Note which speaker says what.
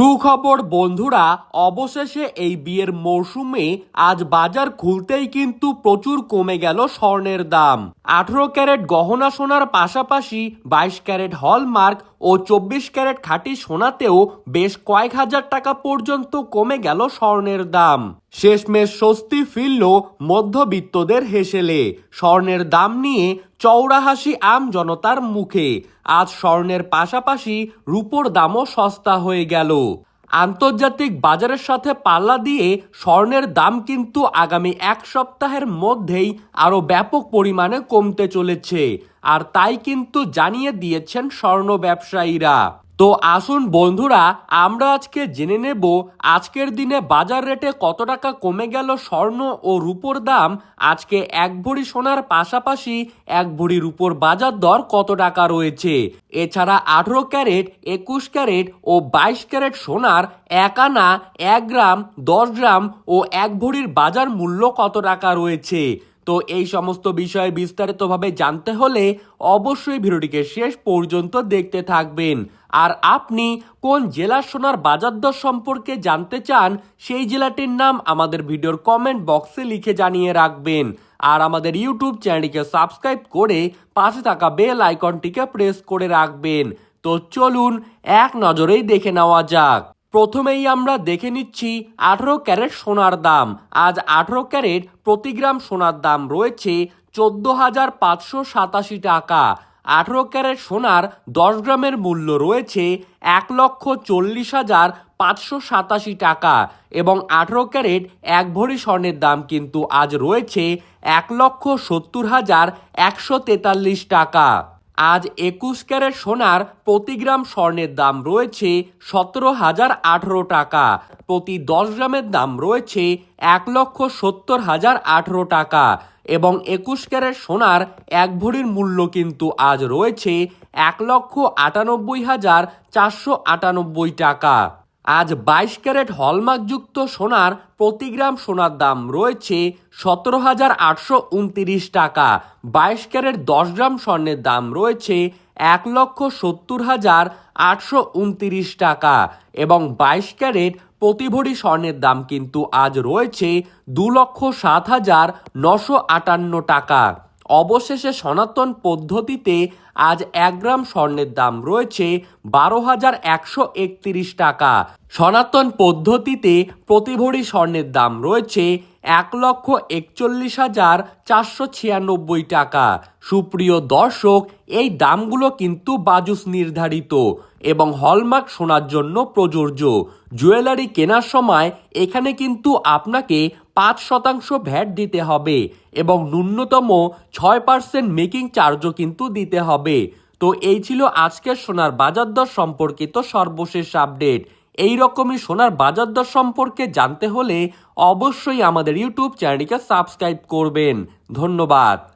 Speaker 1: সুখবর, বন্ধুরা, অবশেষে এই বিয়ের মরশুমে আজ বাজার খুলতেই কিন্তু প্রচুর কমে গেল স্বর্ণের দাম। আঠেরো ক্যারেট গহনা সোনার পাশাপাশি বাইশ ক্যারেট হলমার্ক ও চব্বিশ ক্যারেট খাঁটি সোনাতেও বেশ কয়েক হাজার টাকা পর্যন্ত কমে গেল স্বর্ণের দাম। শেষমেশ স্বস্তি ফিরল মধ্যবিত্তদের হেসেলে। স্বর্ণের দাম নিয়ে চৌড়া হাসি আম জনতার মুখে। আজ স্বর্ণের পাশাপাশি রূপোর দামও সস্তা হয়ে গেল। আন্তর্জাতিক বাজারের সাথে পাল্লা দিয়ে স্বর্ণের দাম কিন্তু আগামী এক সপ্তাহের মধ্যেই আরও ব্যাপক পরিমাণে কমতে চলেছে। আর তাই কিন্তু জানিয়ে দিয়েছেন স্বর্ণ ব্যবসায়ীরা। তো আসুন বন্ধুরা, আমরা আজকে জেনে নেব আজকের দিনে বাজার রেটে কত টাকা কমে গেল স্বর্ণ ও রূপোর দাম। আজকে এক ভরি সোনার পাশাপাশি এক ভরি রূপোর বাজার দর কত টাকা রয়েছে? এছাড়া আঠেরো ক্যারেট, একুশ ক্যারেট ও বাইশ ক্যারেট সোনার এক আনা, এক গ্রাম, দশ গ্রাম ও এক ভরির বাজার মূল্য কত টাকা রয়েছে? তো এই সমস্ত বিষয়ে বিস্তারিতভাবে জানতে হলে অবশ্যই ভিডিওটিকে শেষ পর্যন্ত দেখতে থাকবেন। আর আপনি কোন জেলার সোনার বাজার দর সম্পর্কে জানতে চান, সেই জেলাটির নাম আমাদের ভিডিওর কমেন্ট বক্সে লিখে জানিয়ে রাখবেন। আর আমাদের ইউটিউব চ্যানেলটিকে সাবস্ক্রাইব করে পাশে থাকা বেল আইকনটিকে প্রেস করে রাখবেন। তো চলুন এক নজরেই দেখে নেওয়া যাক। প্রথমেই আমরা দেখে নিচ্ছি আঠেরো ক্যারেট সোনার দাম। আজ আঠেরো ক্যারেট প্রতি গ্রাম সোনার দাম রয়েছে চোদ্দ হাজার পাঁচশো সাতাশি টাকা। আঠেরো ক্যারেট সোনার দশ গ্রামের মূল্য রয়েছে এক লক্ষ চল্লিশ হাজার পাঁচশো সাতাশি টাকা এবং আঠেরো ক্যারেট এক ভরি স্বর্ণের দাম কিন্তু আজ রয়েছে এক লক্ষ সত্তর হাজার একশো তেতাল্লিশ টাকা। আজ একুশ ক্যারেট সোনার প্রতি গ্রাম স্বর্ণের দাম রয়েছে সতেরো হাজার আঠেরো টাকা। প্রতি দশ গ্রামের দাম রয়েছে এক লক্ষ সত্তর হাজার আঠেরো টাকা এবং একুশ ক্যারেট সোনার এক ভরির মূল্য কিন্তু আজ রয়েছে এক লক্ষ আটানব্বই হাজার চারশো আটানব্বই টাকা। আজ বাইশ ক্যারেট হলমার্কযুক্ত সোনার প্রতি গ্রাম সোনার দাম রয়েছে সতেরো হাজার আটশো উনতিরিশ টাকা। বাইশ ক্যারেট দশ গ্রাম স্বর্ণের দাম রয়েছে এক লক্ষ সত্তর হাজার আটশো উনতিরিশ টাকা এবং বাইশ ক্যারেট প্রতি ভরি স্বর্ণের দাম কিন্তু আজ রয়েছে দু লক্ষ সাত হাজার নশো আটান্ন টাকা। অবশেষে সনাতন পদ্ধতিতে আজ এক গ্রাম স্বর্ণের দাম রয়েছে বারো হাজার একশো একত্রিশ টাকা। সনাতন পদ্ধতিতে প্রতি ভরি স্বর্ণের দাম রয়েছে এক লক্ষ একচল্লিশ হাজার চারশো ছিয়ানব্বই টাকা। সুপ্রিয় দর্শক, এই দামগুলো কিন্তু বাজুস নির্ধারিত এবং হলমার্ক শোনার জন্য প্রযোজ্য। জুয়েলারি কেনার সময় এখানে কিন্তু আপনাকে পাঁচ শতাংশ ভ্যাট দিতে হবে এবং ন্যূনতম ছয় পার্সেন্ট মেকিং চার্জও কিন্তু দিতে হবে। তো এই ছিল আজকের সোনার বাজার দর সম্পর্কিত সর্বশেষ আপডেট। এই রকমই সোনার বাজার দর সম্পর্কে জানতে হলে অবশ্যই আমাদের ইউটিউব চ্যানেলটিকে সাবস্ক্রাইব করবেন। ধন্যবাদ।